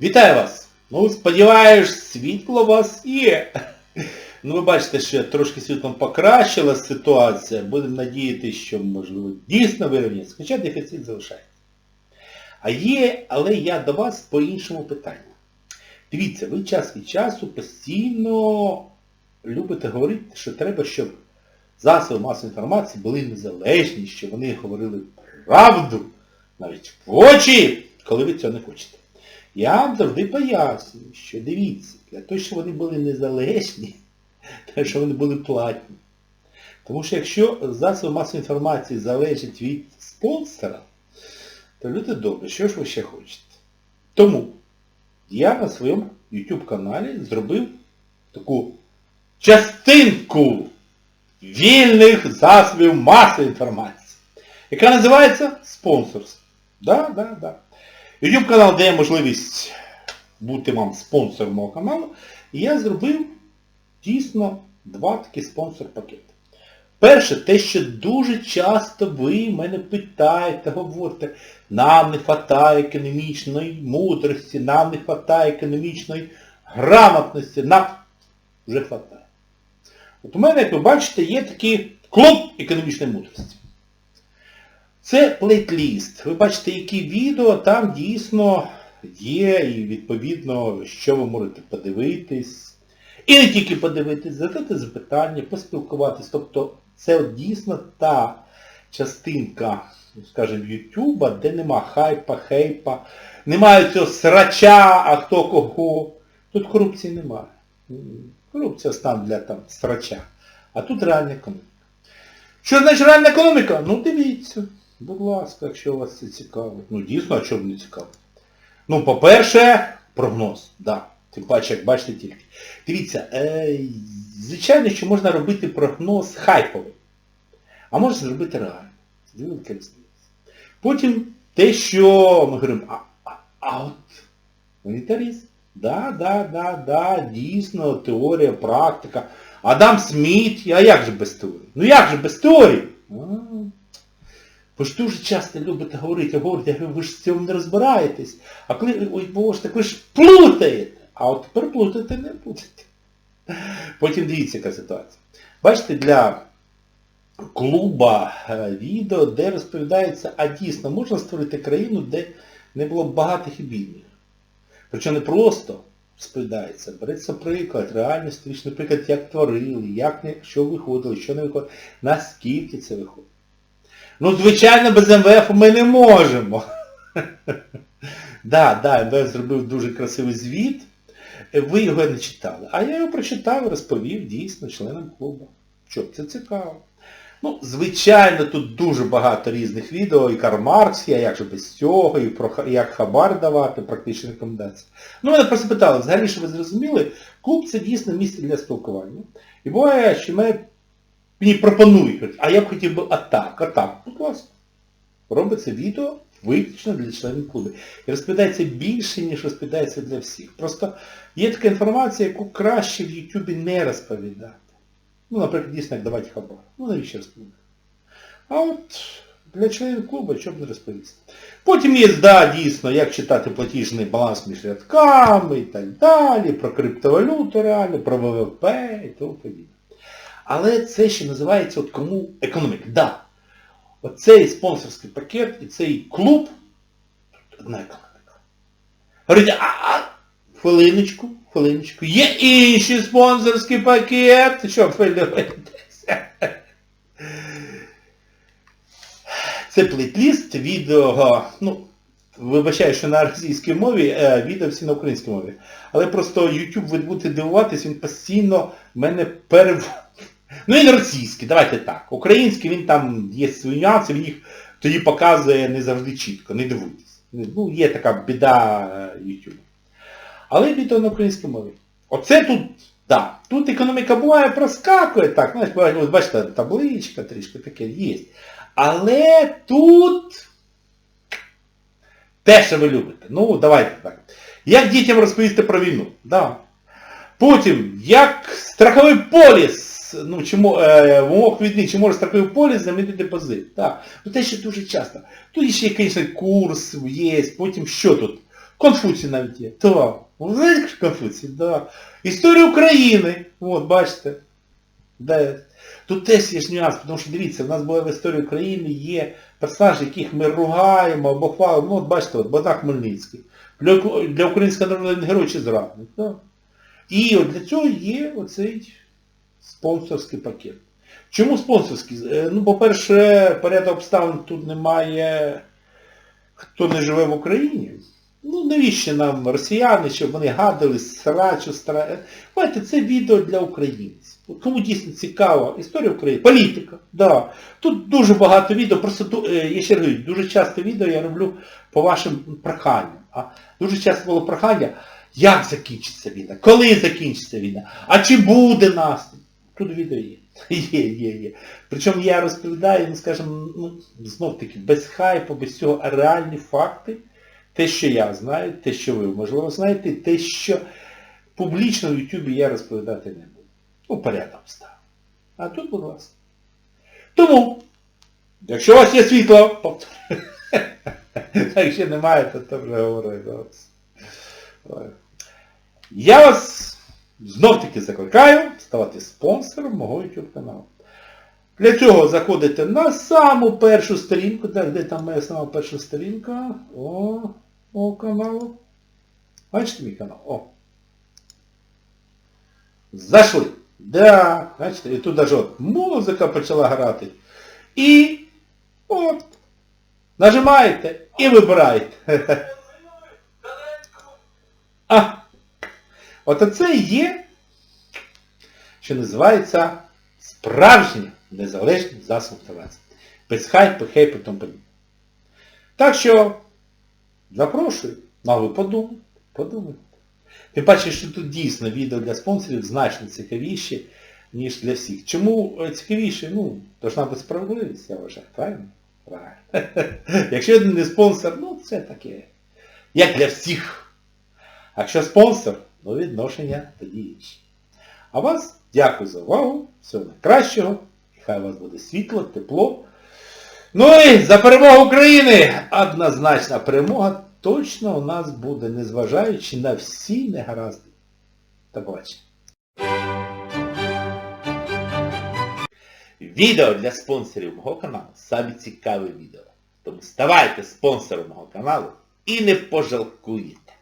Вітаю вас! Ну, сподіваюсь, світло у вас є. Ну, ви бачите, що трошки світлом покращилась ситуація. Будемо надіятися, що, можливо, дійсно вирівняється. Хоча дефіцит залишається. А є, але я до вас по іншому питанню. Дивіться, ви час від часу постійно любите говорити, що треба, щоб засоби масової інформації були незалежні, щоб вони говорили правду, навіть в очі, коли ви цього не хочете. Я вам завжди пояснюю, що дивіться, для того, щоб вони були незалежні, треба, щоб вони були платні. Тому що якщо засоби масової інформації залежать від спонсора, то люди добре, що ж ви ще хочете? Тому я на своєму YouTube каналі зробив таку частинку вільних засобів масової інформації, яка називається спонсорство. Да, да, да. YouTube канал дає можливість бути вам спонсором мого каналу. І я зробив дійсно два такі спонсор-пакети. Перше, те, що дуже часто ви мене питаєте, говорите, нам не вистачає економічної мудрості, нам не вистачає економічної грамотності, нам вже вистачає. От у мене, як ви бачите, є такий клуб економічної мудрості. Це плейтліст. Ви бачите, які відео там дійсно є, і відповідно, що ви можете подивитись. І не тільки подивитись, задати запитання, поспілкуватись. Тобто це от дійсно та частинка, скажімо, Ютуба, де нема хайпа, хейпа, немає цього срача, а хто кого. Тут корупції немає. Корупція стан для там срача. А тут реальна економіка. Що значить реальна економіка? Ну дивіться. Будь ласка, якщо вас це цікавить. Ну дійсно, а чому не цікавить? Ну, по-перше, прогноз, да. Тим паче, як бачите тільки. Дивіться, е, звичайно, що можна робити прогноз хайповий. А можна зробити реально. Велика різниця. Потім те, що ми говоримо, а, а, а от монетаризм. Да, да, да, да, дійсно, теорія, практика. Адам Сміт, а як же без теорії? Ну як же без теорії? Ви ж дуже часто любите говорити, говорите, ви ж в цьому не розбираєтесь. А коли, ой боже, так ви ж плутаєте. А от тепер плутати не будете. Потім дивіться, яка ситуація. Бачите, для клуба е, відео, де розповідається, а дійсно можна створити країну, де не було б багатих і бідних. Причому не просто розповідається, береться приклад, реально історичний приклад, як творили, як не, що виходило, що не виходило, наскільки це виходить. Ну, звичайно, без МВФ ми не можемо. Да, да, МВФ зробив дуже красивий звіт. Ви його не читали. А я його прочитав і розповів дійсно членам клубу. Що, це цікаво. Ну, звичайно, тут дуже багато різних відео, і Карл Маркс, я як же без цього, і про як хабар давати, практичні рекомендації. Ну, мене просто питали, взагалі, що ви зрозуміли, клуб це дійсно місце для спілкування. І буває, що мене мені пропонують, а я б хотів би атак, атак. Будь ласка. Робиться відео виключно для членів клубу. І розповідається більше, ніж розповідається для всіх. Просто є така інформація, яку краще в Ютубі не розповідати. Ну, наприклад, дійсно, як давати хабар. Ну, навіщо розповідати? А от для членів клубу що б не розповісти. Потім є, да, дійсно, як читати платіжний баланс між рядками і так далі, про криптовалюту реально, про ВВП і тому подібне. Але це ще називається от кому економіка. Да. Оцей спонсорський пакет і цей клуб, одна економіка. Говорить, а, а, хвилиночку, хвилиночку, є інший спонсорський пакет. Що ви дивитеся? Це плейтліст відео, ну, вибачаю, що на російській мові, е, відео всі на українській мові. Але просто YouTube, ви будете дивуватись, він постійно мене перев... Ну він російський, давайте так. Український, він там є свої нюанси, він їх тоді показує не завжди чітко, не дивуйтесь. Ну, є така біда YouTube. Але відео на українській мові. Оце тут, да, тут економіка буває, проскакує, так, знаєш, ось бачите, табличка трішки таке є. Але тут те, що ви любите. Ну, давайте так. Як дітям розповісти про війну? Да. Потім, як страховий поліс ну, чи, е, в умовах війни, чи може страховий поліс замінити депозит. Так. Ну те, що дуже часто. Тут ще, звісно, курс є, потім що тут? Конфуцій навіть є. Так. Ви знаєте, що Конфуцій? Да. Історія України. От, бачите. Де? Тут теж є нюанс, тому що дивіться, в нас була в історії України є персонажі, яких ми ругаємо або хвалимо. Ну, от бачите, от Богдан Хмельницький. Для, для українського народу він герой чи зрадник. Так. І от для цього є оцей спонсорський пакет. Чому спонсорський? Е, Ну, по-перше, порядок обставин тут немає, хто не живе в Україні. Ну, навіщо нам росіяни, щоб вони гадали, срачу, стра... Бачите, це відео для українців. Кому дійсно цікаво, історія України, політика, да. Тут дуже багато відео, просто е, я ще говорю, дуже часто відео я роблю по вашим проханням. А дуже часто було прохання, як закінчиться війна, коли закінчиться війна, а чи буде наступ. Тут відео є. Є, є, є. Причому я розповідаю, ну скажімо, ну, знов таки, без хайпу, без цього, а реальні факти. Те, що я знаю, те, що ви, можливо, знаєте, те, що публічно в Ютубі я розповідати не буду. Ну, порядок став. А тут, будь ласка. Тому, якщо у вас є світло, повторюю. Якщо немає, то то вже до вас. Я вас знов таки закликаю ставати спонсором мого YouTube каналу. Для цього заходите на саму першу сторінку, так, де там моя сама перша сторінка, о, о каналу. Бачите мій канал? О. Зайшли. Да, бачите, і тут даже от музика почала грати. І от. Нажимаєте і вибираєте. А, от оце і є, що називається справжній незалежний засоб інформації. Без хайпу, хейпу тому подібне. Так що запрошую, а ви подумайте, подумайте. Тим паче, що тут дійсно відео для спонсорів значно цікавіші, ніж для всіх. Чому е, цікавіше? Ну, должна бути справедливість, я вважаю, правильно? Правильно. Якщо один не спонсор, ну це таке. Як для всіх. А якщо спонсор, ну відношення тоді інші. А вас дякую за увагу. Всього найкращого. І хай у вас буде світло, тепло. Ну і за перемогу України! Однозначна перемога точно у нас буде, незважаючи на всі негаразди. До побачення. Відео для спонсорів мого каналу саме цікаве відео. Тому ставайте спонсором мого каналу і не пожалкуєте.